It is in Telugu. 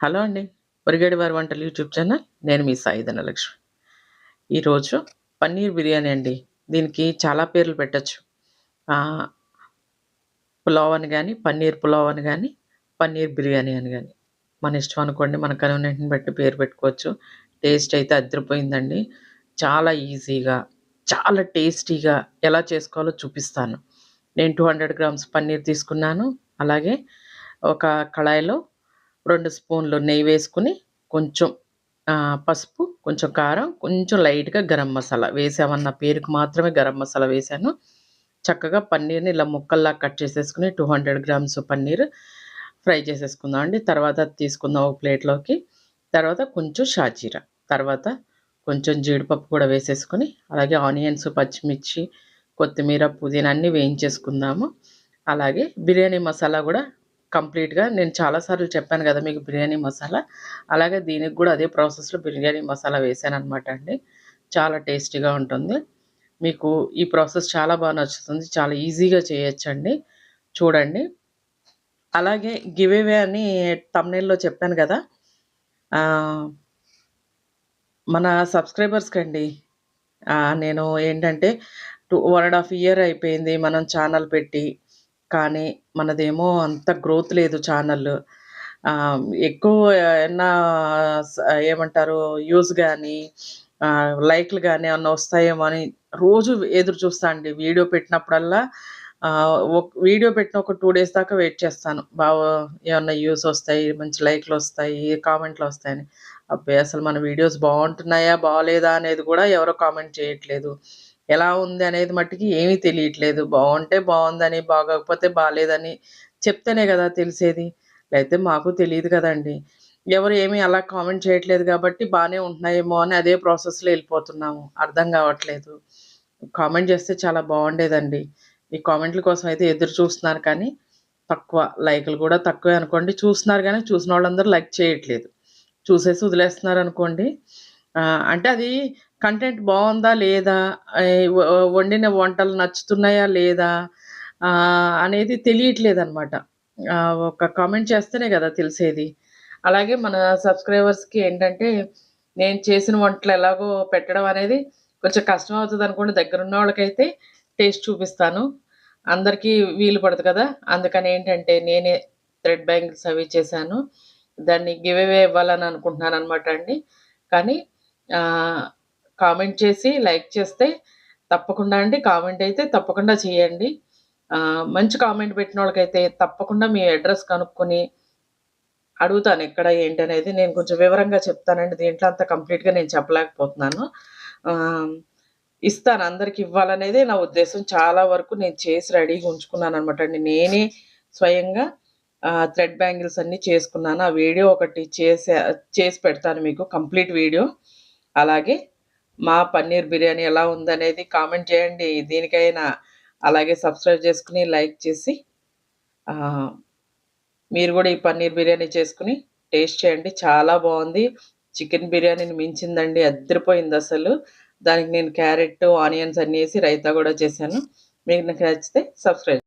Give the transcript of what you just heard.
హలో అండి. ఒరిగేడి వారి వంటలు యూట్యూబ్ ఛానల్. నేను మీ సాయి ధనలక్ష్మి. ఈరోజు పన్నీర్ బిర్యానీ అండి. దీనికి చాలా పేర్లు పెట్టొచ్చు. పులావ్ అని కానీ పన్నీర్ పులావ్ అని కానీ పన్నీర్ బిర్యానీ అని కానీ మన ఇష్టం అనుకోండి. మన కన్వీనియంట్‌ని బట్టి పేరు పెట్టుకోవచ్చు. టేస్ట్ అయితే అదిరిపోయిందండి. చాలా ఈజీగా, చాలా టేస్టీగా ఎలా చేసుకోవాలో చూపిస్తాను. నేను 200 గ్రామ్స్ పన్నీర్ తీసుకున్నాను. అలాగే ఒక కళాయిలో రెండు స్పూన్లు నెయ్యి వేసుకుని కొంచెం పసుపు, కొంచెం కారం, కొంచెం లైట్‌గా గరం మసాలా వేసామన్న పేరుకి మాత్రమే గరం మసాలా వేసాను చక్కగా పన్నీర్‌ని ఇలా ముక్కల్లా కట్ చేసేసుకుని two hundred grams paneer fry చేసేసుకుందాం అండి. తర్వాత తీసుకుందాం ఒక ప్లేట్‌లోకి. తర్వాత కొంచెం షాజీరా, తర్వాత కొంచెం జీడిపప్పు కూడా వేసేసుకుని అలాగే ఆనియన్స్, పచ్చిమిర్చి, కొత్తిమీర, పుదీనా అన్నీ వేయించేసుకుందాము. అలాగే బిర్యానీ మసాలా కూడా కంప్లీట్‌గా నేను చాలా సార్లు చెప్పాను కదా మీకు బిర్యానీ మసాలా. అలాగే దీనికి కూడా అదే ప్రాసెస్‌లో బిర్యానీ మసాలా వేసాను అనమాట అండి. చాలా టేస్టీగా ఉంటుంది. మీకు ఈ ప్రాసెస్ చాలా బాగా నచ్చుతుంది. చాలా ఈజీగా చేయొచ్చండి. చూడండి. అలాగే గివ్ అని తమ్నేల్లో చెప్పాను కదా మన సబ్స్క్రైబర్స్కి అండి నేను ఏంటంటే two one and half year అయిపోయింది మనం ఛానల్ పెట్టి. కానీ మనదేమో అంత గ్రోత్ లేదు ఛానల్. ఎక్కువ ఏమన్నా ఏమంటారు వ్యూస్ కానీ లైక్‌లు కానీ ఏమన్నా వస్తాయేమో అని రోజు ఎదురు చూస్తా అండి. వీడియో పెట్టినప్పుడల్లా ఆహ్, వీడియో పెట్టిన ఒక టూ డేస్ దాకా వెయిట్ చేస్తాను. బాగా ఏమన్నా వ్యూస్ వస్తాయి, మంచి లైక్లు వస్తాయి కామెంట్లు వస్తాయని అబ్బాయి అసలు మన వీడియోస్ బాగుంటున్నాయా బాలేదా? అనేది కూడా ఎవరో కామెంట్ చేయట్లేదు. ఎలా ఉంది అనేది మట్టికి ఏమీ తెలియట్లేదు. బాగుంటే బాగుందని బాగోకపోతే బాగాలేదని చెప్తేనే కదా తెలిసేది. లేకపోతే మాకు తెలియదు కదండీ. ఎవరు ఏమీ అలా కామెంట్ చేయట్లేదు కాబట్టి బాగానే ఉంటున్నాయేమో అని అదే ప్రాసెస్‌లో వెళ్ళిపోతున్నాము అర్థం కావట్లేదు కామెంట్ చేస్తే చాలా బాగుండేదండి ఈ కామెంట్‌ల కోసం అయితే ఎదురు చూస్తున్నారు కానీ, తక్కువ లైకులు కూడా తక్కువే అనుకోండి. చూస్తున్నారు కానీ చూసిన వాళ్ళందరూ లైక్ చేయట్లేదు. చూసేసి వదిలేస్తున్నారు అనుకోండి అంటే అది కంటెంట్ బావుందా? లేదా? ఆహ్, వ వండిన వంటలు నచ్చుతున్నాయా? లేదా? ఆహ్, అనేది తెలియట్లేదనమాట. ఆహ్, ఒక కామెంట్ చేస్తేనే గదా తెలిసేది. అలాగే మన సబ్‌స్క్రైబర్స్‌కి ఏంటంటే, నేను చేసిన వంటలు ఎలాగో పెట్టడం అనేది కొంచెం కష్టం అవుతదనుకోండి. దగ్గరున్నోళ్ళకైతే టేస్ట్ చూపిస్తాను. అందరికీ వీలు పడదు కదా! అందుకని ఏంటంటే నేనే థ్రెడ్ బ్యాంగిల్స్ అవి చేశాను. దాన్ని గివ్ అవే ఇవ్వాలని అనుకుంటున్నాననమాట అండి. కానీ కామెంట్ చేసి లైక్ చేస్తే తప్పకుండా అండి కామెంట్ అయితే తప్పకుండా చేయండి. మంచి కామెంట్ పెట్టిన వాళ్ళకైతే తప్పకుండా మీ అడ్రస్ కనుక్కొని అడుగుతాను ఎక్కడ ఏంటి అనేది. నేను కొంచెం వివరంగా చెప్తానండి. దీంట్లో అంత కంప్లీట్‌గా నేను చెప్పలేకపోతున్నాను. ఇస్తాను అందరికి ఇవ్వాలనేదే నా ఉద్దేశం. చాలా వరకు నేను చేసి రెడీగా ఉంచుకున్నాను అనమాట అండి. నేనే స్వయంగా థ్రెడ్ బ్యాంగిల్స్ అన్నీ చేసుకున్నాను. ఆ వీడియో ఒకటి చేసే చేసి పెడతాను మీకు కంప్లీట్ వీడియో. అలాగే మా పన్నీర్ బిర్యానీ ఎలా ఉందనేది కామెంట్ చేయండి. దీనికైనా అలాగే సబ్‌స్క్రైబ్ చేసుకొని, లైక్ చేసి మీరు కూడా ఈ పన్నీర్ బిర్యానీ చేసుకుని టేస్ట్ చేయండి. చాలా బాగుంది చికెన్ బిర్యానీని మించిందండి. అద్దిరిపోయిందసలు. దానికి నేను క్యారెట్, ఆనియన్స్ అన్నీ వేసి రైతా కూడా చేశాను. మీకు నచ్చితే సబ్‌స్క్రైబ్